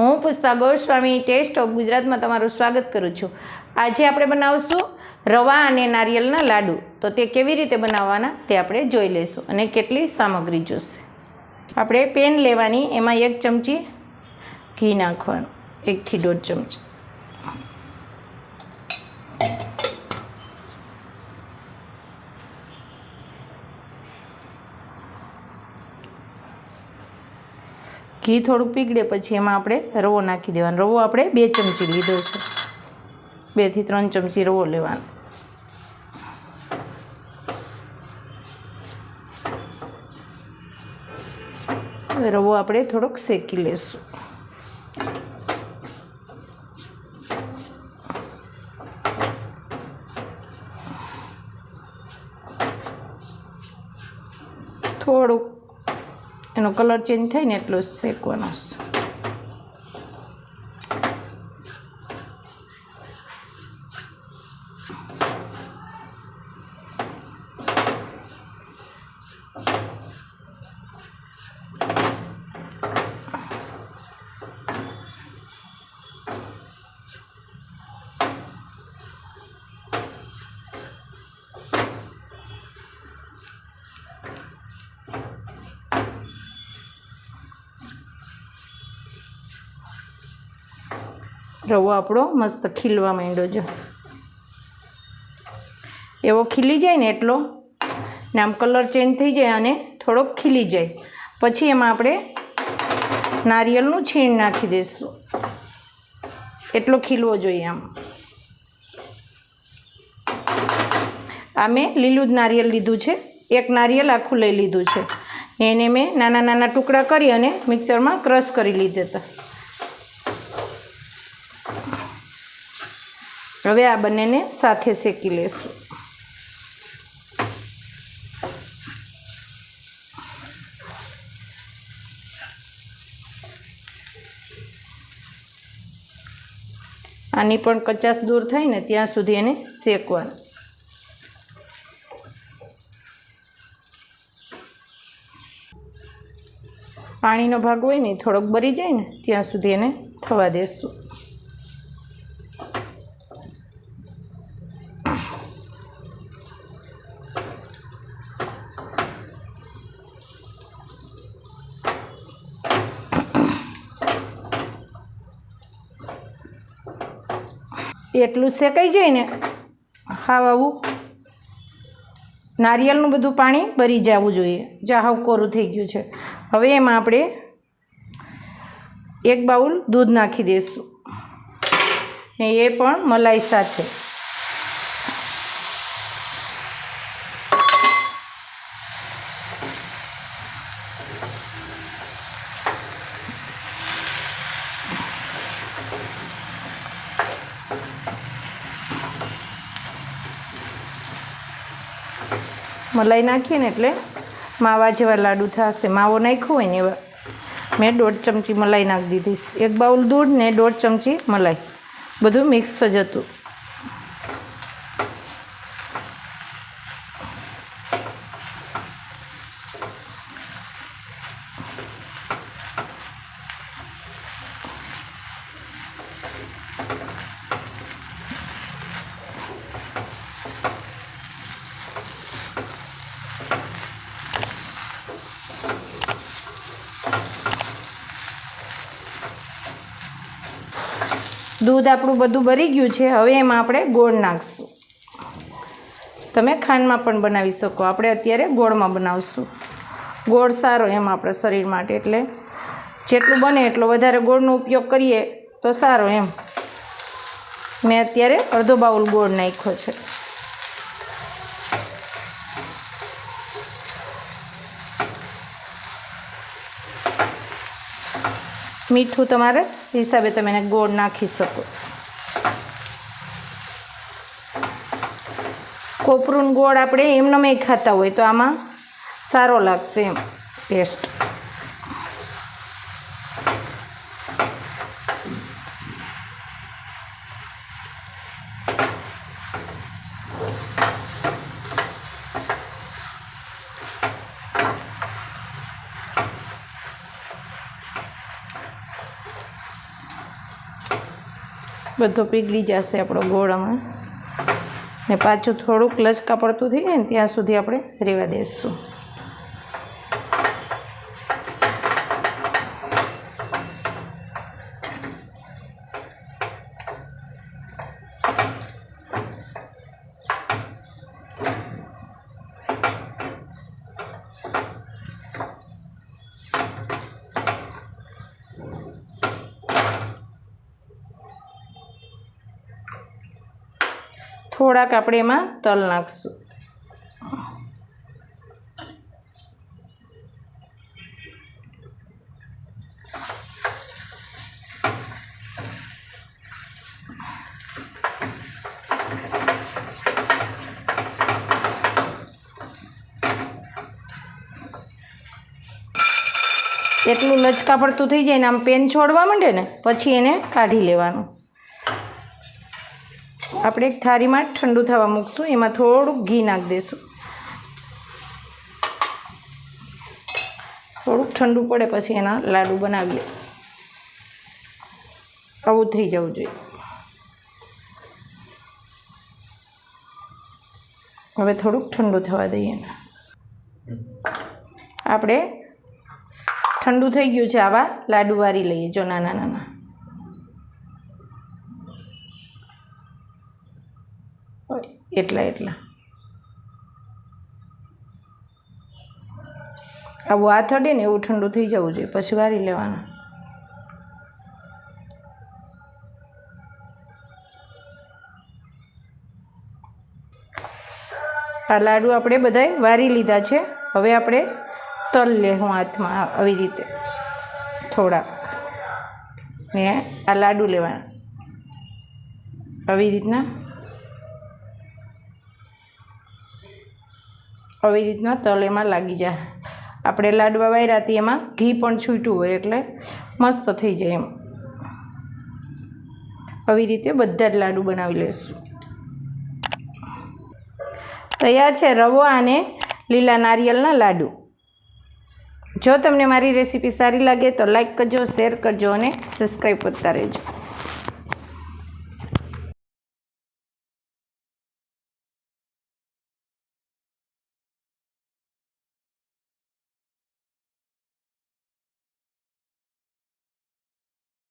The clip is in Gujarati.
હું પુષ્પા ગોસ્વામી ટેસ્ટ ઓફ ગુજરાતમાં તમારું સ્વાગત કરું છું. આજે આપણે બનાવશું રવા અને નારિયેળના લાડુ. તો તે કેવી રીતે બનાવવાના તે આપણે જોઈ લઈશું અને કેટલી સામગ્રી જોશે. આપણે પેન લેવાની, એમાં એક ચમચી ઘી નાખવાનું, એકથી દોઢ ચમચી. ઘી થોડુંક પીગળે પછી એમાં આપણે રવો નાખી દેવાનો. રવો આપણે બે ચમચી લીધો છે. બેથી ત્રણ ચમચી રવો લેવાનો. રવો આપણે થોડોક શેકી લેશું થોડુંક એનો કલર ચેન્જ થાય ને એટલો જ શેકવાનો છે. રવો આપણો મસ્ત ખીલવા માંડ્યો છે. એવો ખીલી જાય ને એટલો, ને આમ કલર ચેન્જ થઈ જાય અને થોડોક ખીલી જાય. પછી એમાં આપણે નારિયેળનું છીણ નાખી દઈશું. એટલો ખીલવો જોઈએ આમ. આ મેં લીલું જ નારિયેળ લીધું છે. એક નારિયેળ આખું લઈ લીધું છે. એને મેં નાના નાના ટુકડા કરી અને મિક્સરમાં ક્રશ કરી લીધા હતા. હવે આ બંનેને સાથે શેકી લેશું. આની પણ કચાસ દૂર થાય ને ત્યાં સુધી એને શેકવાનું. પાણીનો ભાગ હોય ને થોડોક બરી જાય ને, ત્યાં સુધી એને થવા દેશું. એટલું શેકાઈ જાય ને, હાવ આવું. નારિયેળનું બધું પાણી બરી જવું જોઈએ. જા હાવ કોરું થઈ ગયું છે. હવે એમાં આપણે એક બાઉલ દૂધ નાખી દઈશું ને એ પણ મલાઈ સાથે. મલાઈ નાખીએ ને એટલે માવા જેવા લાડુ થશે. માવો નાખ્યો હોય ને એવા. મેં દોઢ ચમચી મલાઈ નાખી દીધી. એક બાઉલ દૂધ ને દોઢ ચમચી મલાઈ. બધું મિક્સ જ હતું. દૂધ આપણું બધું ભરી ગયું છે. હવે એમાં આપણે ગોળ નાખશું. તમે ખાંડમાં પણ બનાવી શકો. આપણે અત્યારે ગોળમાં બનાવશું. ગોળ સારો એમ આપણા શરીર માટે. એટલે જેટલું બને એટલો વધારે ગોળનો ઉપયોગ કરીએ તો સારો એમ. મેં અત્યારે અડધો બાઉલ ગોળ નાખ્યો છે. મીઠું તમારે હિસાબે તમે એને ગોળ નાખી શકો. કોપરું ગોળ આપણે એમને મેં ખાતા હોય તો આમાં સારો લાગશે એમ ટેસ્ટ. બધો પીગળી જશે આપણો ગોળામાં ને પાછું થોડુંક લચકા પડતું થઈ જાય ને ત્યાં સુધી આપણે રહેવા દઈશું થોડાક આપણે એમાં તલ નાખશું. એટલું લચકા પડતું થઈ જાય ને આમ પેન છોડવા માંડે ને, પછી એને કાઢી લેવાનું. આપણે એક થાળીમાં ઠંડુ થવા મૂકશું. એમાં થોડુંક ઘી નાખી દઈશું. થોડુંક ઠંડુ પડે પછી એના લાડુ બનાવીએ. આવું થઈ જવું જોઈએ. હવે થોડુંક ઠંડુ થવા દઈએ. આપણે ઠંડુ થઈ ગયું છે. આવા લાડુ વારી લઈએ, જો નાના નાના એટલા એટલા. આવું હાથ અડે ને એવું ઠંડુ થઈ જવું જોઈએ, પછી વારી લેવાના. આ લાડુ આપણે બધાએ વારી લીધા છે. હવે આપણે તલ લેવું હાથમાં આવી રીતે. થોડાક. ને આ લાડુ લેવાના. આવી રીતના. આવી રીતના તલ એમાં લાગી જાય. આપણે લાડવા વાયરાથી એમાં ઘી પણ છૂટ્યું હોય એટલે મસ્ત થઈ જાય એમ. આવી રીતે બધા જ લાડુ બનાવી લઈશું તૈયાર છે રવો અને લીલા નારિયેળના લાડુ. જો તમને મારી રેસીપી સારી લાગે તો લાઈક કરજો, શેર કરજો અને સબસ્ક્રાઈબ કરતા રહેજો.